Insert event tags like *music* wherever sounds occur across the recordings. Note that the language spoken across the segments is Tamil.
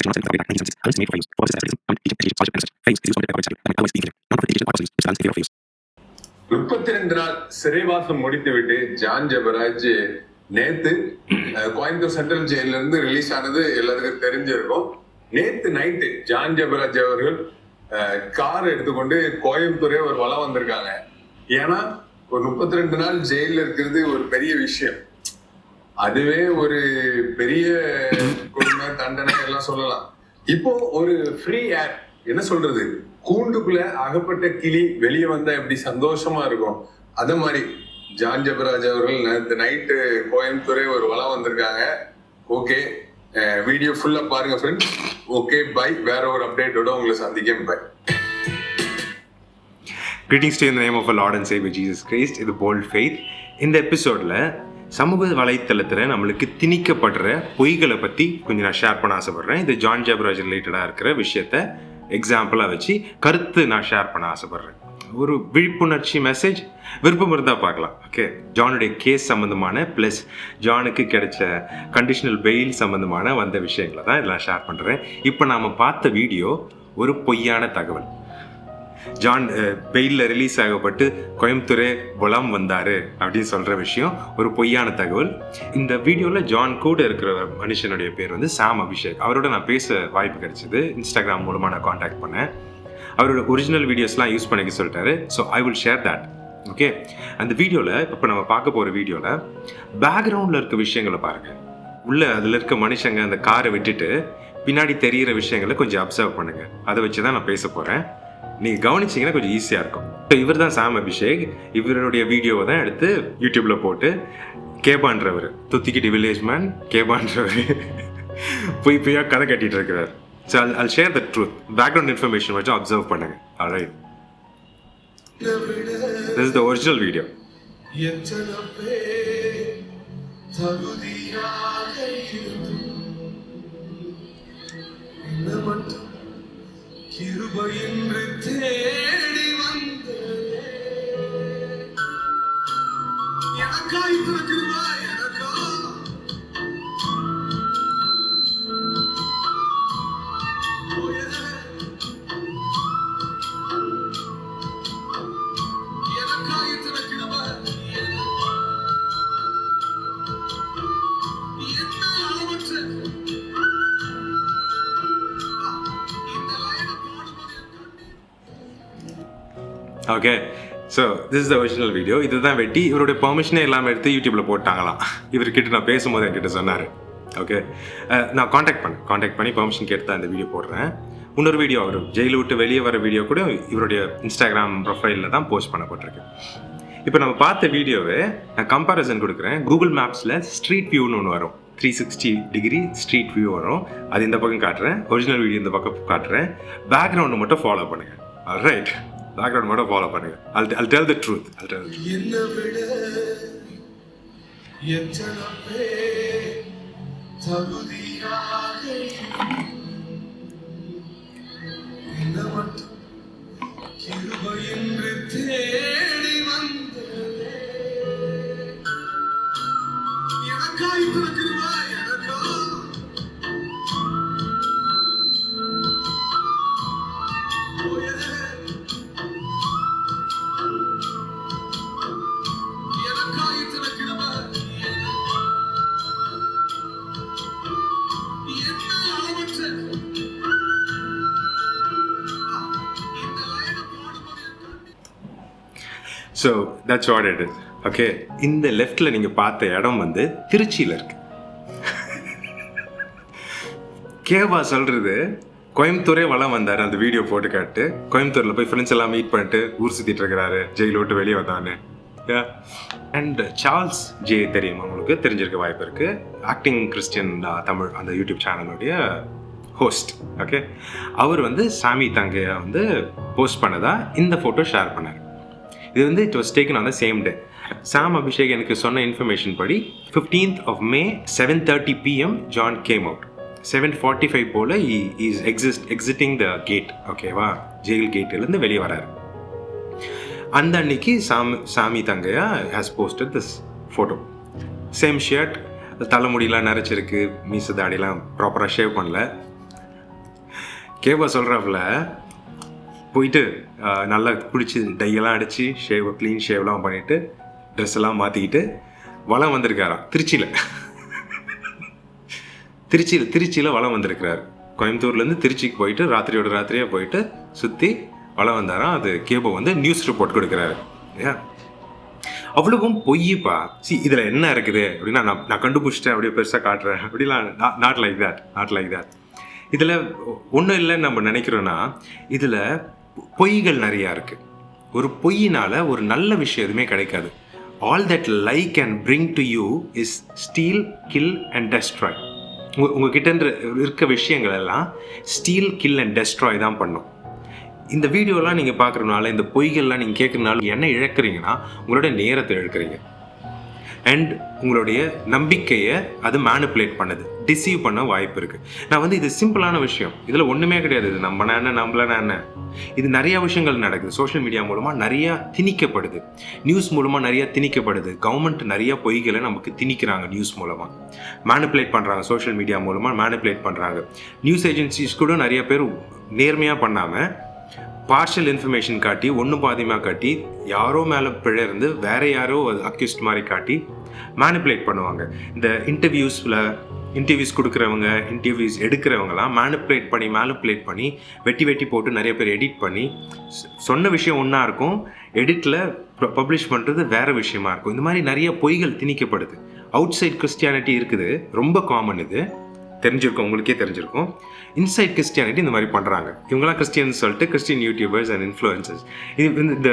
This is not something that makes sense. How is it made for use? For us, it's I mean, each education scholarship message. Phase is used for the I mean, otherwise being None of the education policies is balanced in favor of use. முப்பத்தி ரெண்டு நாள் சிறைவாசம் முடித்துவிட்டு ஜான் ஜெபராஜ் நேத்து அஹ், கோயம்புத்தூர் சென்ட்ரல் ஜெயில இருந்து ரிலீஸ் ஆனது எல்லாருக்கும் தெரிஞ்சிருக்கும் நேத்து நைட்டு ஜான் ஜெபராஜ் அவர்கள் கார் எடுத்துக்கொண்டு கோயம்புத்தூரே ஒரு வளம் வந்திருக்காங்க ஏன்னா ஒரு முப்பத்தி ரெண்டு நாள் ஜெயில இருக்கிறது ஒரு பெரிய விஷயம் அதுவே ஒரு பெரிய கொடுமை தண்டனை எல்லாம் சொல்லலாம். இப்போ ஒரு ஃப்ரீ ஏர் என்ன சொல்றது? கூண்டுக்குள்ள அகப்பட்ட கிளி வெளியே வந்தா எப்படி சந்தோஷமா இருக்கும்? அத மாதிரி ஜான் ஜபராஜ் அவர்கள் இந்த நைட்டு கோயம்புத்தூரே ஒரு வளம் வந்திருக்காங்க. ஓகே வீடியோ ஃபுல்லா பாருங்க ஃப்ரெண்ட்ஸ் ஓகே பை வேற ஒரு அப்டேட்டோட உங்களை சந்திக்கேன் bye Greetings to you in the name of our Lord and Savior Jesus Christ, இது போல்ட் ஃபெய்த் இந்த எபிசோடில் சமூக வலைத்தளத்தில் நம்மளுக்கு திணிக்கப்படுற பொய்களை பற்றி கொஞ்சம் நான் ஷேர் பண்ண ஆசைப்பட்றேன். இது ஜான் ஜாபராஜ் ரிலேட்டடாக இருக்கிற விஷயத்த எக்ஸாம்பிளாக வச்சு கருத்து நான் ஷேர் பண்ண ஆசைப்பட்றேன். ஒரு விழிப்புணர்ச்சி மெசேஜ் விருப்பம் இருந்தால் பார்க்கலாம். ஓகே ஜானுடைய கேஸ் சம்மந்தமான ப்ளஸ் ஜானுக்கு கிடைச்ச கண்டிஷனல் பெயில் சம்மந்தமான வந்த விஷயங்களை தான் இதெல்லாம் ஷேர் பண்ணுறேன் இப்போ நாம் பார்த்த வீடியோ ஒரு பொய்யான தகவல். ஜான் பெயிலில் ரிலீஸ் ஆகப்பட்டு கோயம்புத்தூரே புலம் வந்தார் அப்படின்னு சொல்கிற விஷயம் ஒரு பொய்யான தகவல். இந்த வீடியோவில் ஜான் கூட இருக்கிற மனுஷனுடைய பேர் வந்து சாம் அபிஷேக் அவரோட நான் பேச வாய்ப்பு கிடைச்சிது. இன்ஸ்டாகிராம் மூலமாக நான் காண்டாக்ட் பண்ணேன். அவரோட ஒரிஜினல் வீடியோஸ்லாம் யூஸ் பண்ணிக்க சொல்லிட்டாரு. So I will share that okay அந்த வீடியோவில் இப்போ நம்ம பார்க்க போகிற வீடியோவில் பேக்ரவுண்டில் இருக்க விஷயங்களை பாருங்கள் உள்ளே அதில் இருக்க மனுஷங்க அந்த காரை விட்டுட்டு பின்னாடி தெரிகிற விஷயங்களை கொஞ்சம் அப்சர்வ் பண்ணுங்கள் அதை வச்சு தான் நான் பேச போகிறேன் நீங்கள் கவனிச்சிங்கன்னா கொஞ்சம் ஈஸியாக இருக்கும். ஸோ இவர் தான் சாம் அபிஷேக். இவருடைய வீடியோவை தான் எடுத்து யூடியூப்பில் போட்டு கேபான்றவர். துத்திக்கிட்டி வில்லேஜ் மேன் கேபான்றவர். பொய் பொய்யாக கதை கட்டிகிட்டு இருக்கிறார். So I'll I'll share the truth background information வச்சு அப்சர்வ் பண்ணுங்க. Alright this is the original video தகுதியாக இருந்தும் என்ன மட்டும் கிருபையின்றி தேடி வந்ததே எனக்காய் இத்தனை okay so this is the original video இதுதான் வெட்டி. இவருடைய பெர்மிஷனே இல்லாமல் எடுத்து யூடியூப்பில் போட்டாங்களாம். இவர்கிட்ட நான் பேசும்போது என்கிட்ட சொன்னார். ஓகே நான் காண்டாக்ட் பண்ணேன். காண்டாக்ட் பண்ணி பெர்மிஷன் கேட்டு தான் இந்த வீடியோ போடுறேன். இன்னொரு வீடியோ அவர் ஜெயிலை விட்டு வெளியே வர வீடியோ கூட இவருடைய இன்ஸ்டாகிராம் ப்ரொஃபைலில் தான் போஸ்ட் பண்ணப்பட்டிருக்கு. இப்போ நம்ம பார்த்த வீடியோவை நான் கம்பாரிசன் கொடுக்குறேன். கூகுள் மேப்ஸில் ஸ்ட்ரீட் வியூன்னு ஒன்று வரும். Three sixty degree street view வரும். அது இந்த பக்கம் காட்டுறேன். ஒரிஜினல் வீடியோ இந்த பக்கம் காட்டுறேன். பேக்ரவுண்டு மட்டும் ஃபாலோ பண்ணுங்கள் ரைட் பேக்ரவுண்ட் மட்டும் ஃபாலோ பண்ணுங்க. I'll I'll tell the truth I'll tell என்னை விட எத்தனை பேர் தகுதியாக என்ன மட்டும் so that's what it is okay இந்த லெஃப்டில் நீங்கள் பார்த்த இடம் வந்து திருச்சியில் இருக்கு. *laughs* கேவா சொல்கிறது கோயம்புத்தூரே வளம் வந்தார். அந்த வீடியோ போட்டு காட்டு. கோயம்புத்தூரில் போய் ஃப்ரெண்ட்ஸ் எல்லாம் மீட் பண்ணிட்டு ஊர் சுற்றிட்டு இருக்கிறாரு. ஜெயில் விட்டு வெளியே வந்தான்னு அண்ட் சார்ல்ஸ் ஜே தெரியுமா உங்களுக்கு? தெரிஞ்சிருக்க வாய்ப்பு இருக்குது ஆக்டிங் கிறிஸ்டியன் தமிழ் அந்த யூடியூப் சேனலுடைய ஹோஸ்ட் ஓகே அவர் வந்து சாமி தங்கையை வந்து போஸ்ட் பண்ணதா இந்த ஃபோட்டோ ஷேர் பண்ணார். இது வந்து it was taken on the same day Sam Abhishek எனக்கு சொன்ன இன்ஃபர்மேஷன் படி fifteenth of May seven thirty PM John came out seven forty five pole is exist exiting the gate ஓகேவா ஜெயில் கேட்டிலேருந்து வெளியே வராரு. அந்த அன்னைக்கு Sami Sami Thangaiah has posted this photo same shirt தலைமுடியெலாம் நிறைச்சிருக்கு மீச தாடிலாம் ப்ராப்பராக ஷேவ் பண்ணல. கேவா சொல்கிறாப்புல போயிட்டு நல்லா குளிச்சு டையெல்லாம் அடித்து ஷேவ் க்ளீன் ஷேவ்லாம் பண்ணிவிட்டு ட்ரெஸ் எல்லாம் மாற்றிக்கிட்டு வளம் வந்திருக்காராம் திருச்சியில். திருச்சியில் திருச்சியில் வளம் வந்திருக்கிறார். கோயம்புத்தூர்லேருந்து திருச்சிக்கு போயிட்டு ராத்திரியோட ராத்திரியாக போயிட்டு சுற்றி வளம் வந்தாராம் அது கேபோ வந்து நியூஸ் ரிப்போர்ட் கொடுக்குறாரு. ஏன் அவ்வளவும் பொய்யப்பா சி இதில் என்ன இருக்குது? அப்படின்னா நான் நான் கண்டுபிடிச்சிட்டேன் அப்படியே பெருசாக காட்டுறேன். அப்படிலாம் not like that not like that இதில் ஒன்றும் இல்லைன்னு நம்ம நினைக்கிறோன்னா இதில் பொய்கள் நிறையா இருக்குது ஒரு பொய்யினால் ஒரு நல்ல விஷயம் எதுவுமே கிடைக்காது. All that lie can bring to you is steal kill and destroy உங்கள் உங்ககிட்ட இருக்க விஷயங்கள் எல்லாம் ஸ்டீல் கில் அண்ட் டெஸ்ட்ராய் தான் பண்ணும். இந்த வீடியோலாம் நீங்கள் பார்க்குறதுனால இந்த பொய்கள்லாம் நீங்கள் கேட்குறதுனால என்ன இழக்கிறீங்கன்னா உங்களோட நேரத்தை இழக்கிறீங்க. அண்ட் உங்களுடைய நம்பிக்கையை அது மேனுப்புலேட் பண்ணுது. டிசீவ் பண்ண வாய்ப்பு இருக்குது நான் வந்து இது சிம்பிளான விஷயம். இதில் ஒன்றுமே கிடையாது. இது நம்பனா என்ன நம்பலனா என்ன? இது நிறைய விஷயங்கள் நடக்குது. சோஷியல் மீடியா மூலமாக நிறையா திணிக்கப்படுது. நியூஸ் மூலமாக நிறையா திணிக்கப்படுது. கவர்மெண்ட் நிறைய பொய்களை நமக்கு திணிக்கிறாங்க நியூஸ் மூலமாக மேனுப்புலேட் பண்ணுறாங்க சோஷியல் மீடியா மூலமாக மேனுப்புலேட் பண்ணுறாங்க நியூஸ் ஏஜென்சிஸ் கூட நிறைய பேர் நேர்மையாக பண்ணாமல் பார்ஷியல் இன்ஃபர்மேஷன் காட்டி ஒன்று பாதியமாக காட்டி யாரோ மேலே பிழை இருந்து வேற யாரோ அக்யூஸ்ட் மாதிரி காட்டி மேனிப்புலேட் பண்ணுவாங்க. இந்த இன்டர்வியூஸில் இன்டர்வியூஸ் கொடுக்குறவங்க இன்டர்வியூஸ் எடுக்கிறவங்கலாம் மேனிப்புலேட் பண்ணி மேனிப்புலேட் பண்ணி வெட்டி வெட்டி போட்டு நிறைய பேர் எடிட் பண்ணி சொன்ன விஷயம் ஒன்றா இருக்கும் எடிட்டில் பப்ளிஷ் பண்ணுறது வேறு விஷயமா இருக்கும். இந்த மாதிரி நிறைய பொய்கள் திணிக்கப்படுது. அவுட் சைட் கிறிஸ்டியானிட்டி இருக்குது ரொம்ப காமன் இது. தெரிஞ்சிருக்கும் உங்களுக்கே தெரிஞ்சிருக்கும். இன்சைட் கிறிஸ்டியானிட்டி இந்த மாதிரி பண்ணுறாங்க இவங்களாம் கிறிஸ்டியன் சொல்லிட்டு கிறிஸ்டியன் யூடியூபர்ஸ் அண்ட் இன்ஃப்ளூயன்சஸ் இது இந்த- இந்த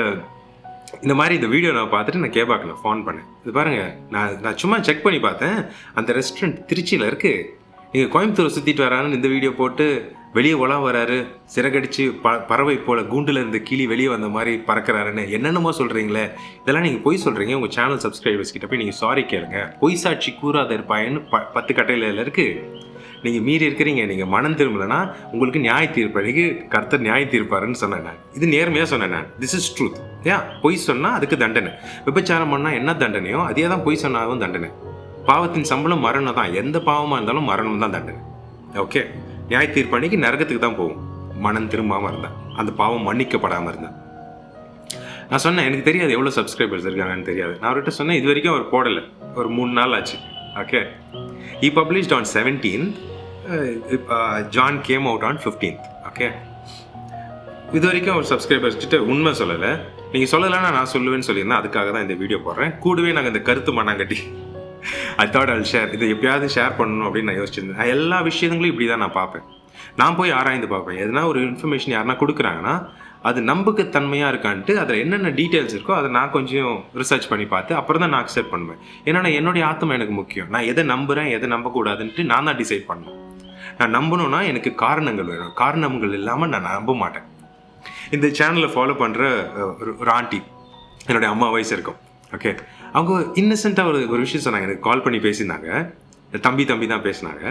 இந்த மாதிரி இந்த வீடியோ நான் பார்த்துட்டு நான் கேபாக்கு நான் ஃபோன் பண்ணேன். இது பாருங்கள் நான் நான் சும்மா செக் பண்ணி பார்த்தேன். அந்த ரெஸ்டாரண்ட் திருச்சியில் இருக்குது நீங்கள் கோயம்புத்தூரை சுற்றிட்டு வரான்னு இந்த வீடியோ போட்டு வெளியே உலா வராரு. சிறகடிச்சு ப பறவை போல் கூண்டில் இருந்து கிளி வெளியே வந்த மாதிரி பறக்கிறாருன்னு என்னென்னமோ சொல்கிறீங்களே இதெல்லாம் நீங்கள் பொய் சொல்கிறீங்க உங்கள் சேனல் சப்ஸ்கிரைபர்ஸ் கிட்ட போய் நீங்கள் சாரி கேளுங்க. பொய் சாட்சி கூறாத இருப்பாயன்னு ப பத்து கட்டையில் இருக்குது நீங்கள் மீறி இருக்கிறீங்க நீங்கள் மனம் திரும்பலைன்னா உங்களுக்கு நியாய தீர்ப்பளிக்கு கர்த்தர் நியாய தீர்ப்பாருன்னு சொன்னேன் நான். இது நேர்மையாக சொன்னேன் நான். திஸ் இஸ் ட்ரூத் ஏன் பொய் சொன்னால் அதுக்கு தண்டனை. விபச்சாரம் பண்ணால் என்ன தண்டனையோ அதே தான் பொய் சொன்னாலும் தண்டனை. பாவத்தின் சம்பளம் மரணம் தான். எந்த பாவமாக இருந்தாலும் மரணம் தான் தண்டனை. ஓகே நியாய தீர்ப்பணிக்கு நரகத்துக்கு தான் போகும். மனம் திரும்பாமல் இருந்தேன் அந்த பாவம் மன்னிக்கப்படாமல் இருந்தேன் நான் சொன்னேன் எனக்கு தெரியாது எவ்வளோ சப்ஸ்கிரைபர்ஸ் இருக்காங்கன்னு தெரியாது. நான் அவர்கிட்ட சொன்னேன் இது வரைக்கும் அவர் போடலை. ஒரு மூணு நாள் ஆச்சு. Okay he published on 17th uh, uh, john came out on 15th okay. இது வரைக்கும் அவர் சப்ஸ்கிரைபர்ஸ் கிட்ட உண்மை சொல்லலை. நீங்கள் சொல்லலைன்னா நான் சொல்லுவேன்னு சொல்லியிருந்தேன். அதுக்காக தான் இந்த வீடியோ போடுறேன். கூடவே நாங்கள் இந்த கருத்து மண்ணாங்கட்டி ஐ தாட் அல் ஷேர் இதை எப்பயாவது ஷேர் பண்ணணும் அப்படின்னு நான் யோசிச்சிருந்தேன். எல்லா விஷயங்களும் இப்படி தான் நான் பார்ப்பேன். நான் போய் ஆராய்ந்து பார்ப்பேன். எதனா ஒரு இன்ஃபர்மேஷன் யாருன்னா கொடுக்குறாங்கன்னா அது நம்பகத்தன்மையாக இருக்கான்ட்டு அதில் என்னென்ன டீட்டெயில்ஸ் இருக்கோ அதை நான் கொஞ்சம் ரிசர்ச் பண்ணி பார்த்து அப்புறம் தான் நான் அக்செப்ட் பண்ணுவேன். ஏன்னா என்னுடைய ஆத்மா எனக்கு முக்கியம். நான் எதை நம்புகிறேன் எதை நம்பக்கூடாதுன்ட்டு நான் தான் டிசைட் பண்ணுவேன். நான் நம்பணும்னா எனக்கு காரணங்கள் வேணும். காரணங்கள் இல்லாமல் நான் நம்ப மாட்டேன். இந்த சேனலை ஃபாலோ பண்ணுற ஒரு ஆண்டி என்னுடைய அம்மா வயசு இருக்கும். ஓகே அவங்க இன்னசென்ட்டாக ஒரு ஒரு விஷயம் சொன்னாங்க. எனக்கு கால் பண்ணி பேசியிருந்தாங்க தம்பி தம்பி தான் பேசினாங்க.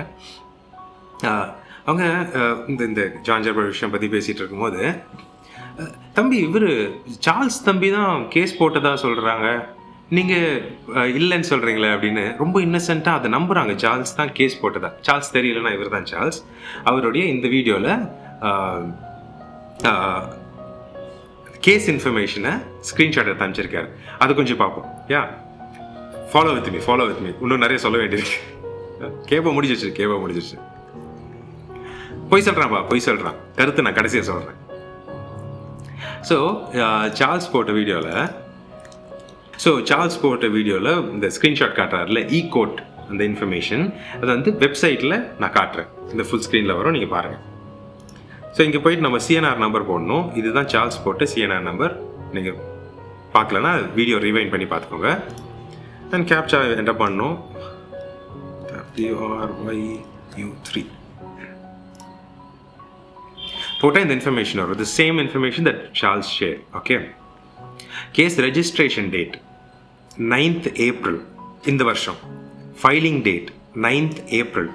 அவங்க இந்த இந்த ஜான்ஜர் விஷயம் பற்றி பேசிகிட்டு இருக்கும்போது தம்பி இவர் சார்ல்ஸ் தம்பி தான் கேஸ் போட்டதா சொல்கிறாங்க நீங்கள் இல்லைன்னு சொல்கிறீங்களே அப்படின்னு ரொம்ப இன்னசென்ட்டாக அதை நம்புகிறாங்க சார்ல்ஸ் தான் கேஸ் போட்டதா. சார்ல்ஸ் தெரியலன்னா இவர் தான் சார்ல்ஸ். அவருடைய இந்த வீடியோவில் கேஸ் இன்ஃபர்மேஷனை ஸ்க்ரீன்ஷாட் எடுத்து அமைச்சிருக்காரு அது கொஞ்சம் பார்ப்போம். Yeah? Follow with me follow with me இன்னும் நிறைய சொல்ல வேண்டியிருக்கு. கேபா முடிஞ்சிருச்சு கேபா முடிஞ்சிருச்சு. பொய் சொல்கிறான்ப்பா பொய் சொல்கிறான் கருத்து நான் கடைசியாக சொல்கிறேன் ஸோ சார்ல்ஸ் uh, போட்ட வீடியோவில் ஸோ சார்ல்ஸ் போட்ட வீடியோவில் இந்த ஸ்க்ரீன்ஷாட் காட்டுறாருல இ கோட் அந்த இன்ஃபர்மேஷன் அதை வந்து வெப்சைட்டில் நான் காட்டுறேன். இந்த ஃபுல் ஸ்க்ரீனில் வரும் நீங்கள் பாருங்கள் ஸோ இங்கே போயிட்டு நம்ம சிஎன்ஆர் நம்பர் போடணும். இதுதான் சார்ல்ஸ் போட்ட சிஎன்ஆர் நம்பர் நீங்கள் பார்க்கலன்னா வீடியோ ரிவைண்ட் பண்ணி பார்த்துக்கோங்க. அண்ட் கேப்சா என்ன பண்ணணும். ஒய் யூ த்ரீ போட்டால் இந்த இன்ஃபர்மேஷன் வரும் the same information that Charles share okay case registration date ninth April இந்த வருஷம் filing date ninth April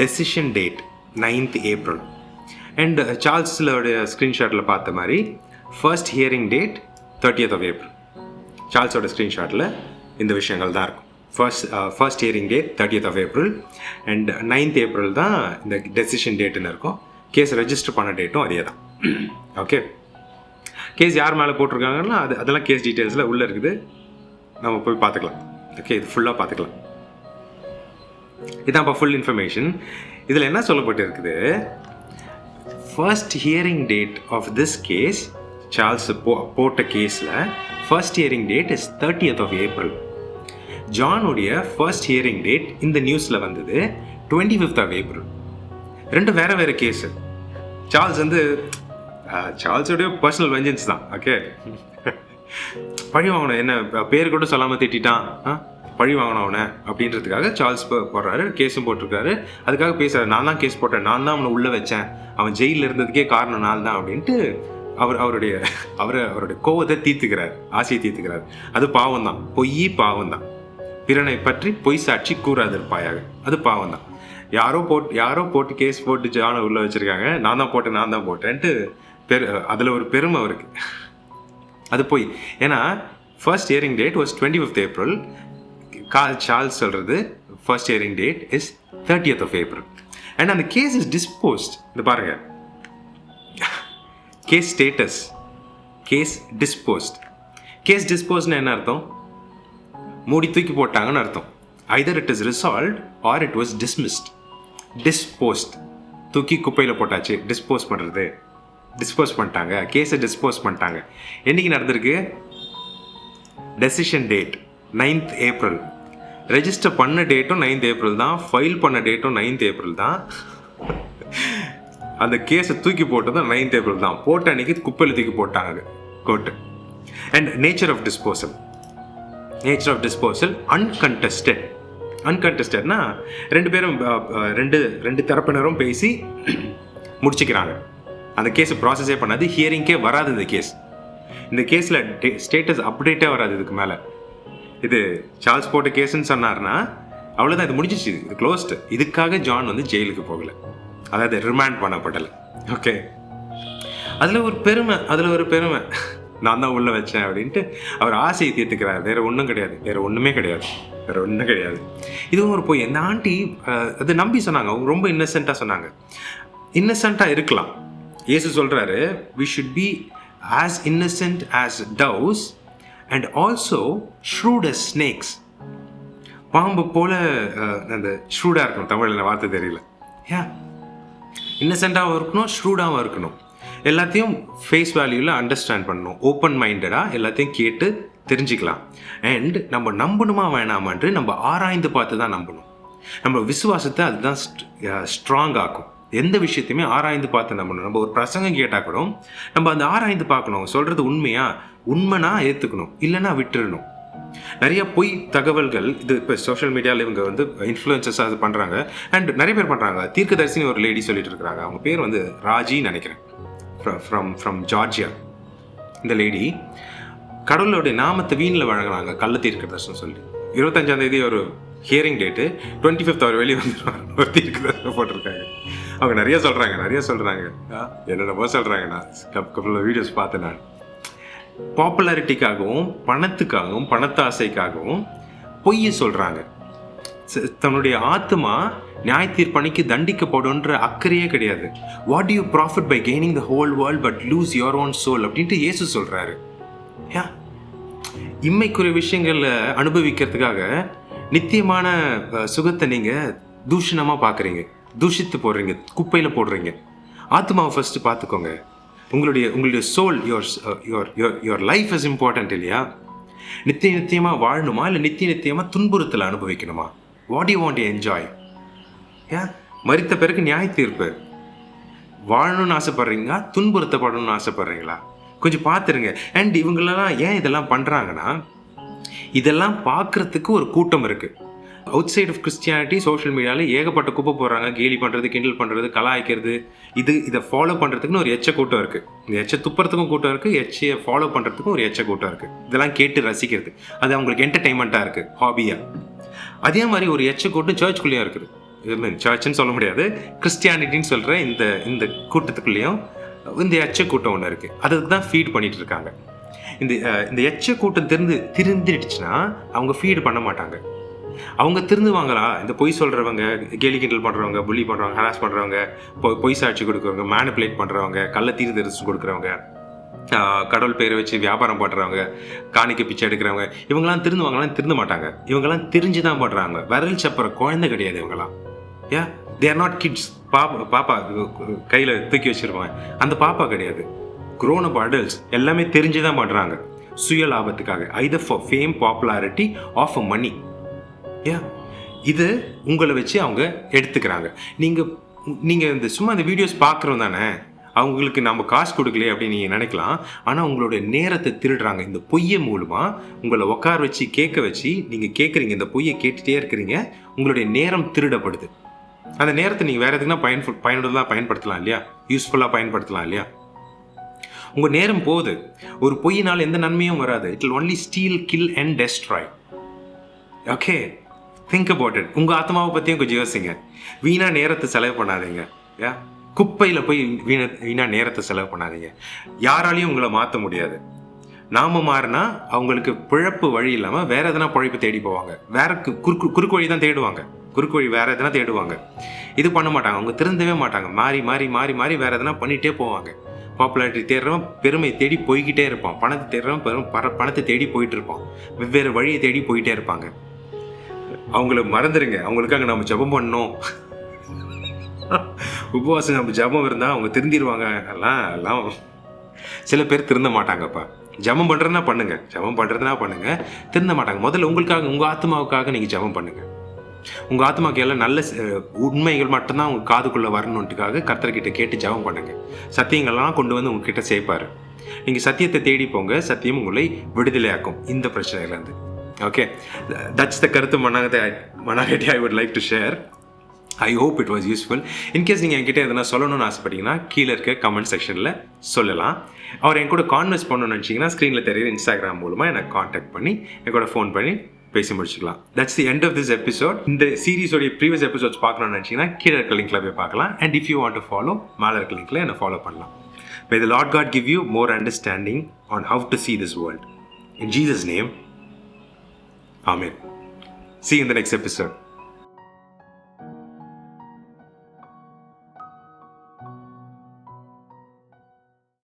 decision date ninth April and சார்ல்ஸோடைய ஸ்க்ரீன்ஷாட்டில் பார்த்த மாதிரி first hearing date thirtieth of April சார்ல்ஸோட ஸ்க்ரீன்ஷாட்டில் இந்த விஷயங்கள் தான் இருக்கும். First first hearing date thirtieth of April and ninth April தான் இந்த டெசிஷன் டேட்டுன்னு இருக்கும். கேஸ் ரெஜிஸ்டர் பண்ண டேட்டும் அதே தான் ஓகே கேஸ் யார் மேலே போட்டிருக்காங்கன்னா அது அதெல்லாம் கேஸ் டீட்டெயில்ஸில் உள்ளே இருக்குது. நம்ம போய் பார்த்துக்கலாம். ஓகே இது ஃபுல்லாக பார்த்துக்கலாம். இதான் இப்போ ஃபுல் இன்ஃபர்மேஷன் இதில் என்ன சொல்லப்பட்டு இருக்குது first hearing date of this case Charles போ போட்ட கேஸில் first hearing date is thirtieth of April ஜானுடைய first hearing date இந்த நியூஸில் வந்தது டுவெண்ட்டி ஃபிஃப்த் ஆஃப் ஏப்ரல் ரெண்டு வேற வேற கேஸு சார்ல்ஸ் வந்து அஹ், சார்ல்ஸோடைய பர்சனல் வெஞ்சன்ஸ் தான் ஓகே பழி வாங்கணும் என்ன பேர் கூட சொல்லாமல் திட்டான் ஆ? பழி வாங்கணும் அவனை அப்படின்றதுக்காக சார்ல்ஸ் போடுறாரு கேஸும் போட்டிருக்காரு. அதுக்காக பேசுறாரு நான் தான் கேஸ் போட்டேன் நான் தான் அவனை உள்ளே வச்சேன். அவன் ஜெயிலில் இருந்ததுக்கே காரணம் நான் தான் அப்படின்ட்டு அவர் அவருடைய அவரை அவருடைய கோவத்தை தீர்த்துக்கிறார் ஆசையை தீர்த்துக்கிறார். அது பாவம் தான் பொய் பாவம் தான் பிறனை பற்றி பொய் சாட்சி கூறாதிருப்பாயாக அது பாவம் தான் யாரோ போட்டு யாரோ போட்டு கேஸ் போட்டு ஜானை உள்ள வச்சிருக்காங்க. நான் தான் போட்டேன் நான் தான் போட்டேன்ட்டு பெரு அதில் ஒரு பெருமை அவருக்கு அது போய் ஏன்னா first hearing date was twenty fifth April call Charles சொல்கிறது first hearing date is thirtieth of April and அந்த கேஸ் இஸ் டிஸ்போஸ்ட் இது பாருங்க. Case status case disposed case டிஸ்போஸ்னு என்ன அர்த்தம்? மூடி தூக்கி போட்டாங்கன்னு அர்த்தம். Either it is resolve or it was dismissed disposed தூக்கி குப்பையில் போட்டாச்சு டிஸ்போஸ் பண்ணுறது டிஸ்போஸ் பண்ணிட்டாங்க. கேஸை டிஸ்போஸ் பண்ணிட்டாங்க. என்னைக்கு நடந்திருக்கு? Decision date ninth April register பண்ண டேட்டும் நைன்த் ஏப்ரல் தான். ஃபைல் பண்ண டேட்டும் நைன்த் ஏப்ரல் தான். அந்த கேஸை தூக்கி போட்டதும் நைன்த் ஏப்ரல் தான். போட்ட அன்னைக்கு குப்பையில் தூக்கி போட்டாங்க court and nature of disposal nature of disposal uncontested அன்கண்டஸ்டட்னா ரெண்டு பேரும் ரெண்டு ரெண்டு தரப்பினரும் பேசி முடிச்சுக்கிறாங்க. அந்த கேஸ் ப்ராசஸே பண்ணாது ஹியரிங்கே வராது இந்த கேஸ் இந்த கேஸில் ஸ்டேட்டஸ் அப்டேட்டே வராது இதுக்கு மேலே. இது சார்ல்ஸ் போட்ட கேஸுன்னு சொன்னார்னா அவ்வளோதான் இது முடிஞ்சிச்சு. இது க்ளோஸ்டு இதுக்காக ஜான் வந்து ஜெயிலுக்கு போகலை. அதாவது ரிமாண்ட் பண்ணப்படலை. ஓகே அதில் ஒரு பெருமை அதில் ஒரு பெருமை. நான் தான் உள்ளே வச்சேன் அப்படின்ட்டு அவர் ஆசையை தீர்த்துக்கிறார். வேறு ஒன்றும் கிடையாது. வேறு ஒன்றுமே கிடையாது. வேறு ஒன்றும் கிடையாது. இதுவும் ஒரு போய். இந்த ஆண்டி அதை அது நம்பி சொன்னாங்க. அவங்க ரொம்ப இன்னசென்ட்டாக சொன்னாங்க. இன்னசென்ட்டாக இருக்கலாம். இயேசு சொல்கிறாரு we should be as innocent as doves and also shrewd as snakes பாம்பு போல் அந்த ஷ்ரூடாக இருக்கணும். தமிழில் வார்த்தை தெரியல. ஏன் இன்னசென்ட்டாகவும் இருக்கணும் ஷ்ரூடாகவும் இருக்கணும். எல்லாத்தையும் ஃபேஸ் வேல்யூவில் அண்டர்ஸ்டாண்ட் பண்ணணும். ஓப்பன் மைண்டடாக எல்லாத்தையும் கேட்டு தெரிஞ்சுக்கலாம். அண்ட் நம்ம நம்பணுமா வேணாமான்று நம்ம ஆராய்ந்து பார்த்து தான் நம்பணும். நம்ம விசுவாசத்தை அதுதான் ஸ்ட்ராங் ஆக்கும். எந்த விஷயத்தையுமே ஆராய்ந்து பார்த்து நம்பணும். நம்ம ஒரு பிரசங்கம் கேட்டால் கூட நம்ம அந்த ஆராய்ந்து பார்க்கணும். சொல்கிறது உண்மையா? உண்மைனா ஏற்றுக்கணும் இல்லைன்னா விட்டுறணும். நிறைய பொய் தகவல்கள் இது இப்போ சோஷியல் மீடியாவில் இவங்க வந்து இன்ஃப்ளூயன்சஸாக அது பண்ணுறாங்க அண்ட் நிறைய பேர் பண்ணுறாங்க தீர்க்கதரிசின்னு ஒரு லேடி சொல்லிட்டு இருக்கிறாங்க. அவங்க பேர் வந்து ராஜின்னு நினைக்கிறேன். ஃப்ரம் ஃப்ரம் ஜார்ஜியா இந்த லேடி கடவுளுடைய நாமத்தை வீணில் வழங்குறாங்க. கள்ள தீர்க்கதர்சனம் சொல்லி. இருபத்தஞ்சாம் தேதி ஒரு ஹியரிங் டேட்டு டுவெண்ட்டி ஃபிஃப்த் அவர் வெளியே வந்துருவாங்க ஒரு தீர்க்கதர்சனம் போட்டிருக்காங்க அவங்க நிறைய சொல்கிறாங்க நிறைய சொல்கிறாங்க என்னென்னமோ சொல்கிறாங்க நான் கப்பல் வீடியோஸ் பார்த்தேன் நான். பாப்புலாரிட்டிக்காகவும் பணத்துக்காகவும் பணத்தாசைக்காகவும் பொய்யை சொல்கிறாங்க தன்னுடைய ஆத்மா நியாய தீர்ப்பணிக்கு தண்டிக்கப்படும்ன்ற அக்கறையே கிடையாது. What you profit by gaining the whole world but lose your own soul அப்படின்ட்டு இயேசு சொல்கிறாரு யா? இம்மைக்குரிய விஷயங்களை அனுபவிக்கிறதுக்காக நித்தியமான சுகத்தை நீங்கள் தூஷணமாக பார்க்குறீங்க தூஷித்து போடுறீங்க. குப்பையில் போடுறீங்க. ஆத்மாவை ஃபஸ்ட்டு பார்த்துக்கோங்க உங்களுடைய உங்களுடைய soul your your your your life is important இல்லையா? நித்திய நித்தியமாக வாழணுமா? இல்லை நித்திய நித்தியமாக துன்புறுத்தலை அனுபவிக்கணுமா? வாட் யூ வாண்ட் என்ஜாய் ஏன்? மறித்த பிறகு நியாய தீர்ப்பு வாழணும்னு ஆசைப்படுறீங்களா? துன்புறுத்தப்படணும்னு ஆசைப்படுறீங்களா? கொஞ்சம் பார்த்துருங்க. அண்ட் இவங்களெல்லாம் ஏன் இதெல்லாம் பண்ணுறாங்கன்னா இதெல்லாம் பார்க்குறதுக்கு ஒரு கூட்டம் இருக்குது outside of Christianity social மீடியாவில் ஏகப்பட்ட குப்பை போடுறாங்க. கேலி பண்ணுறது கிண்டல் பண்ணுறது கலாய்க்கிறது இது இதை ஃபாலோ பண்ணுறதுக்குன்னு ஒரு எச்ச கூட்டம் இருக்குது இந்த எச்ச துப்புறதுக்கும் கூட்டம் இருக்குது எச்சையை ஃபாலோ பண்ணுறதுக்கும் ஒரு எச்ச கூட்டம் இருக்குது இதெல்லாம் கேட்டு ரசிக்கிறது. அது அவங்களுக்கு என்டர்டைன்மெண்ட்டாக இருக்குது ஹாபியாக அதே மாதிரி ஒரு எச்ச கூட்டம் சர்ச்சுக்குள்ளேயும் இருக்குது. ஐ மீன் சர்ச்சுன்னு சொல்ல முடியாது. கிறிஸ்டியானிட்டின்னு சொல்கிற இந்த இந்த கூட்டத்துக்குள்ளேயும் இந்த எச்ச கூட்டம் ஒன்று இருக்குது அதுக்கு தான் ஃபீட் பண்ணிட்டு இருக்காங்க. இந்த இந்த எச்ச கூட்டம் திருந்து திருந்திடுச்சுன்னா அவங்க ஃபீடு பண்ண மாட்டாங்க. அவங்க திருந்துவாங்களா? இந்த பொய் சொல்கிறவங்க கேலி கிண்டல் பண்ணுறவங்க புள்ளி பண்ணுறவங்க ஹராஸ் பண்ணுறவங்க பொய் சாட்சி கொடுக்குறவங்க மேனிப்புலேட் பண்ணுறவங்க கள்ள தீர்தரிசனம் கொடுக்குறவங்க கடவுள் பேரை வச்சு வியாபாரம் பண்ணுறவங்க காணிக்க பிச்சை எடுக்கிறவங்க இவங்கெல்லாம் திருந்துவாங்களாம் திருந்த மாட்டாங்க. இவங்கெல்லாம் தெரிஞ்சு தான் பண்ணுறாங்க விரல் சப்பர குழந்தை கிடையாது இவங்கெல்லாம். ஏன் தேர் நாட் கிட்ஸ் பாப்பா பாப்பா கையில் தூக்கி வச்சிருப்பாங்க. அந்த பாப்பா கிடையாது. க்ரோன் அப் அடல்ட்ஸ் எல்லாமே தெரிஞ்சு தான் பண்ணுறாங்க சுய லாபத்துக்காக. Either for fame popularity of a money ஏ இது உங்களை வச்சு அவங்க எடுத்துக்கிறாங்க. நீங்கள் நீங்கள் இந்த சும்மா இந்த வீடியோஸ் பார்க்குறோம் தானே? அவங்களுக்கு நம்ம காசு கொடுக்கலையே அப்படின்னு நீங்கள் நினைக்கலாம். ஆனால் உங்களுடைய நேரத்தை திருடுறாங்க. இந்த பொய்யை மூலமாக உங்களை உட்கார வச்சு கேட்க வச்சு நீங்கள் கேட்குறீங்க. இந்த பொய்யை கேட்டுகிட்டே இருக்கிறீங்க. உங்களுடைய நேரம் திருடப்படுது. அந்த நேரத்தை நீங்கள் வேறு எதுக்குன்னா பயன்பு பயனுள்ளதாக பயன்படுத்தலாம் இல்லையா? யூஸ்ஃபுல்லாக பயன்படுத்தலாம் இல்லையா? உங்கள் நேரம் போகுது. ஒரு பொய்யினால் எந்த நன்மையும் வராது. It'll only steal kill and destroy okay think about it உங்கள் ஆத்மாவை பற்றியும் கொஞ்சம் யோசிங்க. வீணாக நேரத்தை செலவு பண்ணாதீங்க. யா குப்பையில் போய் வீண வீணா நேரத்தை செலவு பண்ணாதீங்க. யாராலையும் உங்களை மாற்ற முடியாது. நாம மாறினா அவங்களுக்கு பிழப்பு வழி இல்லாமல் வேற எதனா பிழைப்பு தேடி போவாங்க. வேற கு- குறுக்கு குறுக்கு வழி தான் தேடுவாங்க. குறுக்கு வழி வேறு எதனா தேடுவாங்க. இது பண்ண மாட்டாங்க. அவங்க திருந்தவே மாட்டாங்க. மாறி மாறி மாறி மாறி வேறு எதனா பண்ணிகிட்டே போவாங்க. பாப்புலாரிட்டி தேடுறவன் பெருமை தேடி போய்கிட்டே இருப்பான். பணத்தை தேடுறவன் பெரும் பர பணத்தை தேடி போயிட்டு இருப்பான். வெவ்வேறு வழியை தேடி போயிட்டே இருப்பாங்க. அவங்கள மறந்துடுங்க அவங்களுக்காக நம்ம ஜெபம் பண்ணோம் உபவாசம் நம்ம ஜெபம் இருந்தால் அவங்க திருந்திடுவாங்க எல்லாம் எல்லாம் சில பேர் திருந்த மாட்டாங்கப்பா. ஜெபம் பண்ணுறதுனா பண்ணுங்கள் ஜெபம் பண்ணுறதுனா பண்ணுங்கள் திருந்த மாட்டாங்க. முதல்ல உங்களுக்காக உங்கள் ஆத்மாவுக்காக நீங்கள் ஜெபம் பண்ணுங்கள் உங்கள் ஆத்மாக்கு எல்லாம் நல்ல உண்மைகள் மட்டும்தான் உங்கள் காதுக்குள்ளே வரணுன்ட்டுக்காக கர்த்தர்கிட்ட கேட்டு ஜெபம் பண்ணுங்க. சத்தியங்கள்லாம் கொண்டு வந்து உங்ககிட்ட சேர்ப்பார். நீங்கள் சத்தியத்தை தேடி போங்க சத்தியம் உங்களை விடுதலையாக்கும். இந்த பிரச்சனையிலேருந்து. ஓகே தட்ஸ் த கருத்து மனாகத்தை மனாகட்டி I would like to share I hope it was useful in case நீங்கள் என்கிட்ட எதனா சொல்லணும்னு ஆசைப்பட்டீங்கன்னா கீழே இருக்க கமெண்ட் செக்ஷனில் சொல்லலாம். அவர் என் கூட கான்வெர்ஸ் பண்ணணும்னு நினச்சிங்கன்னா ஸ்க்ரீனில் தெரியுற இன்ஸ்டாகிராம் மூலமாக எனக்கு காண்டாக்ட் பண்ணி என் கூட ஃபோன் பண்ணி பேசி முடிச்சுக்கலாம் that's the end of this episode இந்த சீரிஸோடைய ப்ரீவியஸ் எபிசோட்ஸ் பார்க்கணும்னு நினச்சிங்கன்னா கீழே இருக்க லிங்க்ல போய் பார்க்கலாம் and if you want to follow மேலே இருக்க லிங்க்ல என்னை ஃபாலோ பண்ணலாம் May the Lord God give you more understanding on how to see this world. In Jesus' name, Amen. See you in the next episode.